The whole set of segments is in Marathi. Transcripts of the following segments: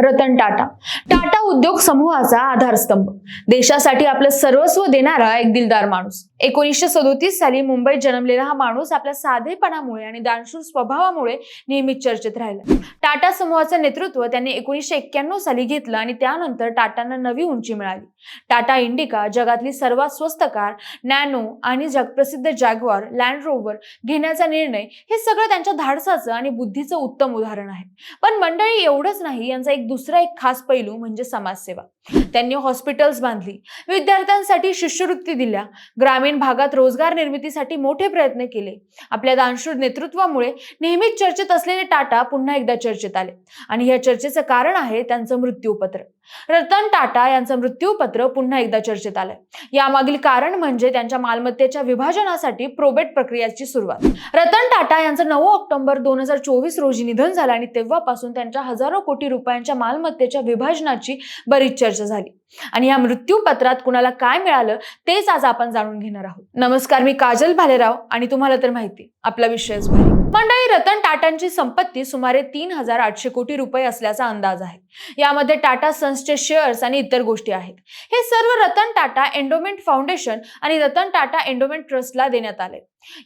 रतन टाटा. टाटा उद्योग समूहाचा आधारस्तंभ. देशासाठी आपलं सर्वस्व देणारा एक दिलदार माणूस. एकोणीसशे सदोतीस साली मुंबईत जन्मलेला हा माणूस आपल्या साधेपणामुळे आणि दानशूर स्वभावामुळे नेहमीच चर्चेत राहिला. टाटा समूहाचं नेतृत्व त्यांनी एकोणीसशे एक्क्याण्णव साली घेतलं आणि त्यानंतर टाटांना नवी उंची मिळाली. टाटा इंडिका जगातली सर्वात स्वस्त कार नॅनो आणि जगप्रसिद्ध जॅग्वार लँड रोवर घेण्याचा निर्णय हे सगळं त्यांच्या धाडसाचं आणि बुद्धीचं उत्तम उदाहरण आहे. पण मंडळी एवढंच नाही यांचा एक दुसरा एक खास पैलू म्हणजे समाजसेवा. त्यांनी हॉस्पिटल्स बांधली. विद्यार्थ्यांसाठी शिष्यवृत्ती दिल्या. ग्रामीण भागात रोजगार निर्मितीसाठी मोठे प्रयत्न केले. आपल्या दानशूर नेतृत्वामुळे नेहमीच चर्चेत असलेले टाटा पुन्हा एकदा चर्चेत आले. आणि या चर्चेचं कारण आहे त्यांचं मृत्यूपत्र. रतन टाटा यांचं मृत्यूपत्र पुन्हा एकदा चर्चेत आलंय. यामागील कारण म्हणजे त्यांच्या मालमत्तेच्या विभाजनासाठी प्रोबेट प्रक्रियेची सुरुवात. रतन टाटा यांचं नऊ ऑक्टोबर दोन हजार चोवीस रोजी निधन झालं आणि तेव्हापासून त्यांच्या हजारो कोटी रुपयांच्या मालमत्तेच्या विभाजनाची बरीच चर्चा झाली. आणि या मृत्यूपत्रात कुणाला काय मिळालं तेच आज आपण जाणून घेणार आहोत. नमस्कार मी काजल भालेराव आणि तुम्हाला तर माहिती आपला विषयच भारी मंडळी रतन टाटांची संपत्ती सुमारे तीन हजार आठशे कोटी रुपये असल्याचा अंदाज आहे. यामध्ये टाटा सन्सचे शेअर्स आणि इतर गोष्टी आहेत. हे सर्व रतन टाटा एंडोमेंट फाउंडेशन आणि रतन टाटा एंडोमेंट ट्रस्टला देण्यात आले.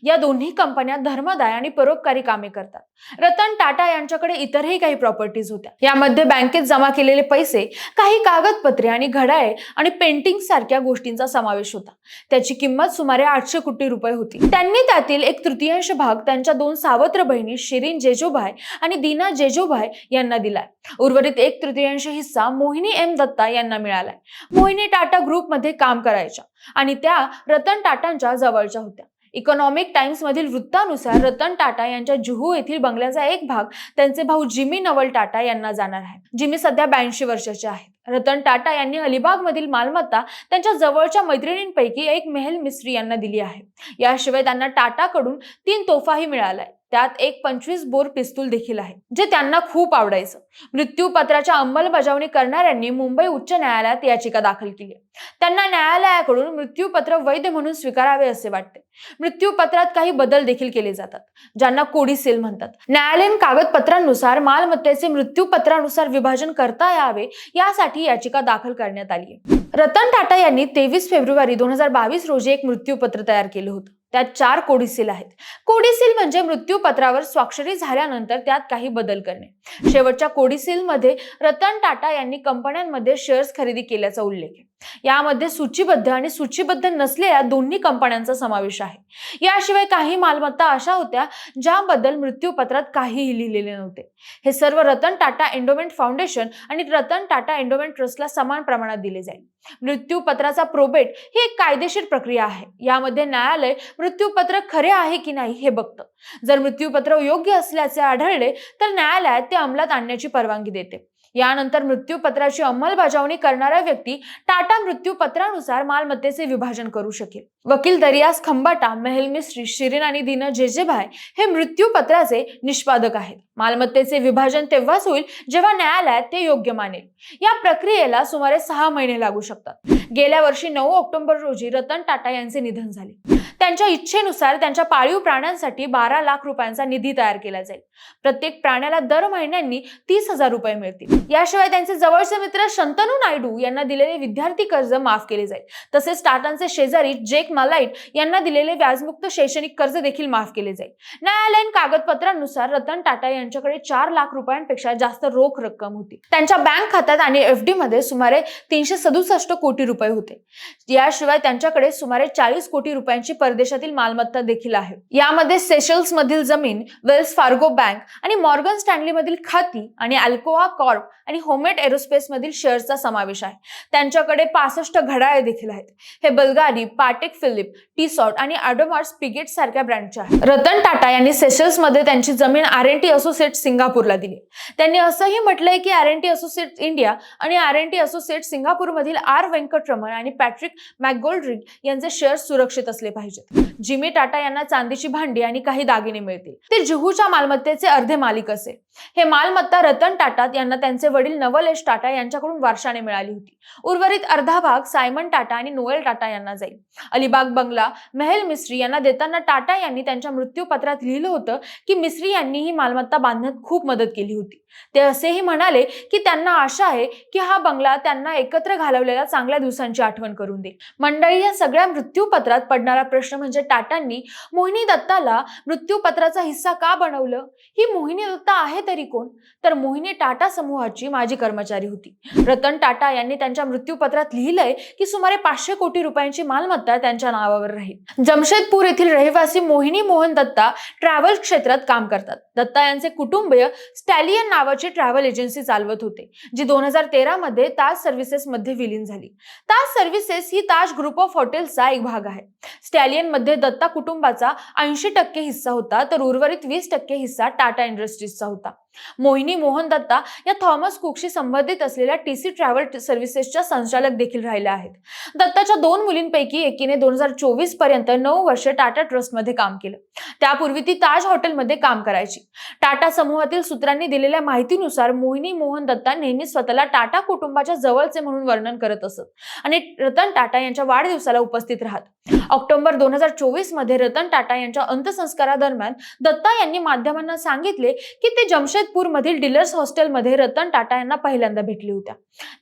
या दोन्ही कंपन्या धर्मदाय आणि परोपकारी कामे करतात. रतन टाटा यांच्याकडे इतरही काही प्रॉपर्टीज होत्या. यामध्ये बँकेत जमा केलेले पैसे काही कागदपत्रे आणि घड्याळे आणि पेंटिंग सारख्या गोष्टींचा समावेश होता. त्याची किंमत सुमारे आठशे कोटी रुपये होती. त्यांनी त्यातील एक तृतीयांश भाग त्यांच्या दोन सावत्र बहिणी शिरीन जेजोभाय आणि दीना जेजोभाय यांना दिलाय. उर्वरित एक तृतीयांश हिस्सा मोहिनी एम दत्ता यांना मिळालाय. मोहिनी टाटा ग्रुपमध्ये काम करायच्या आणि त्या रतन टाटांच्या जवळच्या होत्या. इकॉनॉमिक टाइम्स मधील वृत्तानुसार रतन टाटा यांच्या जुहू येथील बंगल्याचा एक भाग त्यांचे भाऊ जिमी नवल टाटा यांना जाणार आहे. जिमी सध्या ब्याऐंशी वर्षाचे आहेत. रतन टाटा यांनी अलिबाग मधील मालमत्ता त्यांच्या जवळच्या मैत्रिणींपैकी एक मेहल मिस्त्री यांना दिली आहे. याशिवाय त्यांना टाटाकडून तीन तोफाही मिळालाय. त्यात एक पंचवीस बोर पिस्तूल देखील आहे जे त्यांना खूप आवडायचं. मृत्यूपत्राच्या अंमलबजावणी करणाऱ्यांनी मुंबई उच्च न्यायालयात याचिका दाखल केली. त्यांना न्यायालयाकडून मृत्यूपत्र वैध म्हणून स्वीकारावे असे वाटते. मृत्यूपत्रात काही बदल देखील केले जातात ज्यांना कोडी सेल म्हणतात. न्यायालयीन कागदपत्रांनुसार मालमत्तेचे मृत्यूपत्रानुसार विभाजन करता यावे यासाठी याचिका दाखल करण्यात आली आहे. रतन टाटा यांनी तेवीस फेब्रुवारी दोन हजार बावीस रोजी एक मृत्यूपत्र तयार केलं होतं. त्यात चार कोडिसील आहेत. कोडिसील म्हणजे मृत्यूपत्रावर स्वाक्षरी झाल्यानंतर त्यात काही बदल करणे. शेवटच्या कोडिसीलमध्ये रतन टाटा यांनी कंपन्यांमध्ये शेअर्स खरेदी केल्याचा उल्लेख आहे. यामध्ये सूचीबद्ध आणि सूचीबद्ध नसलेल्या दोन्ही कंपन्यांचा समावेश आहे. याशिवाय काही मालमत्ता अशा होत्या ज्याबद्दल मृत्यूपत्रात काहीही लिहिलेले नव्हते. हे सर्व रतन टाटा एंडोमेंट फाउंडेशन आणि रतन टाटा एंडोमेंट ट्रस्टला समान प्रमाणात दिले जाईल. मृत्यूपत्राचा प्रोबेट ही एक कायदेशीर प्रक्रिया आहे. यामध्ये न्यायालय मृत्यूपत्र खरे आहे की नाही हे बघतं. जर मृत्यूपत्र योग्य असल्याचे आढळले तर न्यायालयात ते अंमलात आणण्याची परवानगी देते. यानंतर मृत्यूपत्राची अंमलबजावणी करणारा व्यक्ती टाटा मृत्यूपत्रानुसार मालमत्तेचे विभाजन करू शकेल. वकील दरियास खंबाटा मेहल मिस्त्री शिरीन आणि दीन जेजेभाय हे मृत्यूपत्राचे निष्पादक आहेत. मालमत्तेचे विभाजन तेव्हाच होईल जेव्हा न्यायालयात ते योग्य मानेल. या प्रक्रियेला सुमारे सहा महिने लागू शकतात. गेल्या वर्षी नऊ ऑक्टोबर रोजी रतन टाटा यांचे निधन झाले. त्यांच्या इच्छेनुसार त्यांच्या पाळीव प्राण्यांसाठी बारा लाख रुपयांचा निधी तयार केला जाईल. प्रत्येक प्राण्याला दर महिन्यांनी तीस हजार रुपये मिळतील. याशिवाय त्यांचे जवळचे मित्र शंतनू नायडू यांना दिलेले विद्यार्थी कर्ज माफ केले जाईल. तसेच टाटांचे शेजारी जेक मलाईट यांना दिलेले व्याजमुक्त शैक्षणिक कर्ज देखील माफ केले जाईल. न्यायालयीन कागदपत्रांनुसार रतन टाटा यांच्याकडे चार लाख रुपयांपेक्षा जास्त रोख रक्कम होती. त्यांच्या बँक खात्यात आणि एफ डी मध्ये सुमारे तीनशे सदुसष्ट कोटी रुपये होते. याशिवाय त्यांच्याकडे सुमारे चाळीस कोटी रुपयांची परदेशातील मालमत्ता देखील आहे. यामध्ये सेशल्स मधील जमीन वेल्स फार्गो बँक आणि मॉर्गन स्टॅनली मधील खाती आणि अल्कोआ कॉर्प आणि होमेट एरोस्पेस मधील शेअर्सचा समावेश आहे. त्यांच्याकडे पासष्ट घड्याळे देखील आहेत. हे बल्गारी पाटेक फिलिप टीसॉट आणि आडोमार्स पिगेट सारख्या ब्रँडचे आहेत. रतन टाटा यांनी सेशल्समध्ये त्यांची जमीन आर एन टी असोसिएट सिंगापूरला दिली. त्यांनी असंही म्हटलंय की R N T associate India आणि आर एन टी असोसिएट सिंगापूरमधील आर व्यंकटरमण आणि पॅट्रिक मॅकगोल्ड्रिक यांचे शेअर सुरक्षित असले पाहिजेत. जिमी टाटा यांना चांदीची भांडी आणि काही दागिने मिळतील. ते जुहूच्या मालमत्तेचे अर्धे मालिक असेल हे मालमत्ता रतन टाटा यांना त्यांचे वडील नवलेश टाटा यांच्याकडून वारशाने मिळाली होती. उर्वरित अर्धा भाग सायमन टाटा आणि नोएल टाटा यांना जाईल. अलिबाग बंगला मेहल मिस्त्री यांना देताना टाटा यांनी त्यांच्या मृत्यूपत्रात लिहिलं होतं की मिस्त्री यांनी ही मालमत्ता बांधण्यात खूप मदत केली होती. ते असेही म्हणाले की त्यांना आशा आहे की हा बंगला त्यांना एकत्र घालवलेल्या चांगल्या दिवसांची आठवण करून देईल. मंडळी या सगळ्या मृत्यूपत्रात पडणारा प्रश्न म्हणजे टाटांनी मोहिनी दत्ताला मृत्यूपत्राचा हिस्सा का बनवलं? ही मोहिनी दत्ता आहे तरी कोण? तर मोहिनी टाटा समूहाची माजी कर्मचारी होती. रतन टाटा यांनी त्यांच्या मृत्यूपत्रात लिहिलंय की सुमारे पाचशे कोटी रुपयांची मालमत्ता त्यांच्या नावावर राहील. जमशेदपूर येथील रहिवासी मोहिनी मोहन दत्ता ट्रॅव्हल क्षेत्रात काम करतात. दत्ता यांचे कुटुंबीय स्टॅलियन नावाची ट्रॅव्हल एजन्सी चालवत होते जी दोन हजार तेरामध्ये ताज सर्व्हिसेस मध्ये विलीन झाली. ताज सर्व्हिसेस ही ताज ग्रुप ऑफ हॉटेल्सचा एक भाग आहे. स्टॅलियनमध्ये दत्ता कुटुंबाचा ऐंशी टक्के हिस्सा होता तर उर्वरित वीस टक्के हिस्सा टाटा इंडस्ट्रीजचा होता. मोहिनी मोहन दत्ता या थॉमस कुकशी संबंधित असलेल्या टी सी ट्रॅव्हल सर्व्हिसेसच्या संचालक देखील राहिल्या आहेत. दत्ताच्या दोन मुलींपैकी एकीने दोन हजार चोवीसपर्यंत नऊ वर्ष टाटा ट्रस्टमध्ये काम केलं. त्यापूर्वी ती ताज हॉटेलमध्ये काम करायची. टाटा टाटा समूहातील सूत्रांनी दिलेल्या माहितीनुसार मोहिनी मोहन दत्ता नेहमी स्वतःला टाटा कुटुंबाच्या जवळचे म्हणून वर्णन करत असत. आणि रतन टाटा यांच्या वाढदिवसाला उपस्थित राहत. ऑक्टोबर दोन हजार चोवीसमध्ये रतन टाटा यांच्या अंत्यसंस्कारादरम्यान दत्ता यांनी माध्यमांना सांगितले की ते जमशेदपूर मधील डिलर्स हॉस्टेलमध्ये रतन टाटा यांना पहिल्यांदा भेटले होत्या.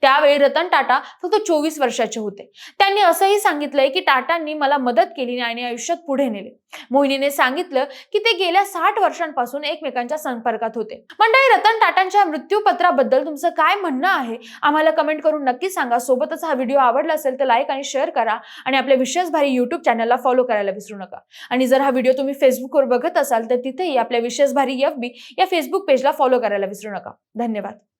त्यावेळी रतन टाटा फक्त चोवीस वर्षाचे होते. त्यांनी असंही सांगितलंय की टाटांनी मला मदत केली आणि आयुष्यात पुढे नेले. मोहिनीने सांगितलं की ते गेल्या साठ वर्षांपासून एकमेकांच्या संपर्कात होते. मंडळी रतन टाटांच्या मृत्यूपत्राबद्दल तुमचं काय म्हणणं आहे? आम्हाला कमेंट करून नक्की सांगा. सोबतच हा व्हिडिओ आवडला असेल तर लाईक आणि शेअर करा आणि आपल्या विशेष भारी युट्यूब चॅनलला फॉलो करायला विसरू नका. आणि जर हा व्हिडिओ तुम्ही फेसबुकवर बघत असाल तर तिथेही आपल्या विशेष भारी एफ बी या फेसबुक पेजला फॉलो करायला विसरू नका. धन्यवाद.